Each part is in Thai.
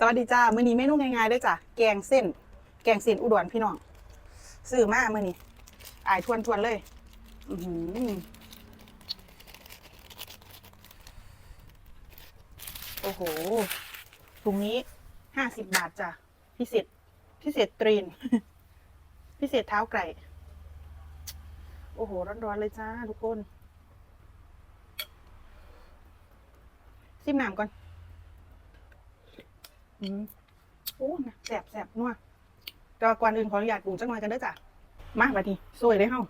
สวัสดีจ้ามื้อนี้เมนูง่ายๆด้วยจ้ะแกงเส้น แกงเส้นอุดรพี่น้องซื้อมามื้อนี้อายทวนทวนๆเลย อือหือโอ้โหถุงนี้ห้าสิบบาทจ้ะพิเศษพิเศษตรีน พิเศษเท้าไก่ โอ้โห ร้อนๆเลยจ้าทุกคน ซิมน้ำก่อน อืมโอ้นะแสบแสบนัวแต่วก่อนอื่นขออนุญาตปรุงจักหน่อยกันเด้อจ้ะมาบัดนี้ซวยได้เฮา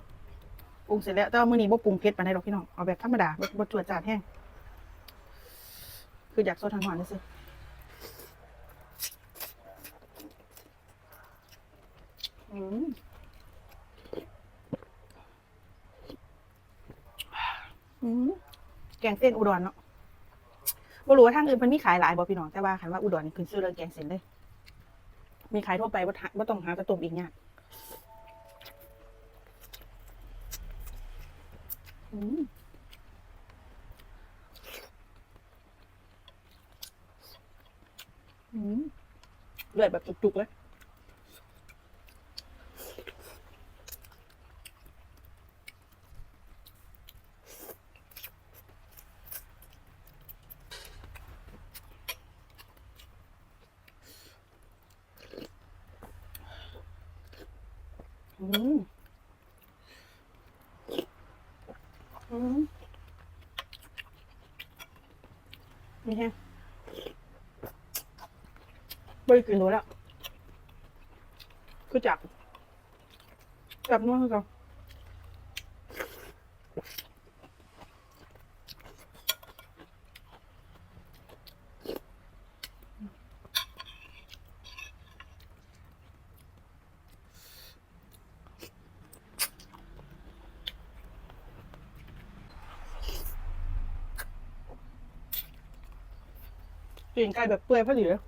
ปรุงเสร็จแล้วแต่ว่ามื้อนี้บ่ปรุงเผ็ดปานใดดอกพี่น้องเอาแบบธรรมดาบ่บ่จวดจาดแห้งคืออยากสดทางหวานซื่ออืมอืมแกงเส้นอุดรเนาะ บ่รู้ว่าทางอื่นเพิ่นมีขายหลายบ่พี่น้องแต่ว่าคันว่าอุดรนี่ขึ้นชื่อเรื่องแกงเส้นเลย มีขายทั่วไปบ่ทะบ่ต้องหากระตุมอีกเนี่ยากอืมอืมเลือดแบบจุกๆเลย อืมอืมนี่ฮะไม่ได้กินรู้ แล้วคือจับจับนัวคือเขากินไก่แบบเปื่อยพอดีเลย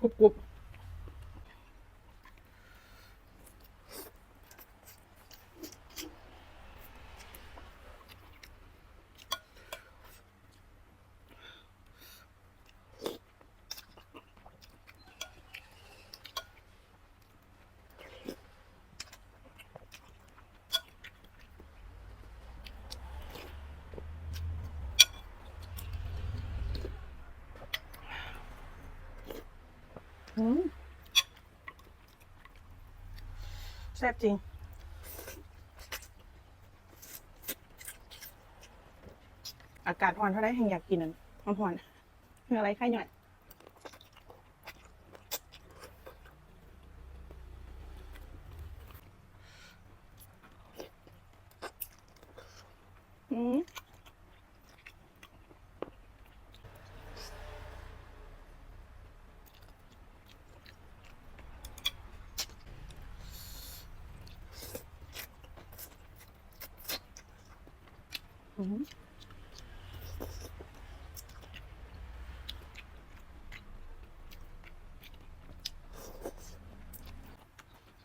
กรุบกรุบ แซ่บจริง อากาศร้อนเท่าไรแห่งอยากกินอันร้อนๆคืออะไรไข่หน่อย อืม อืม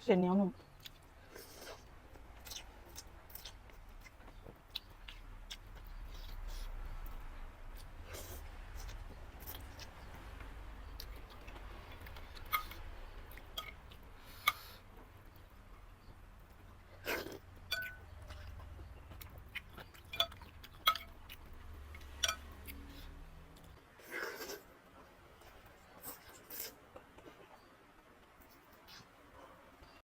เส้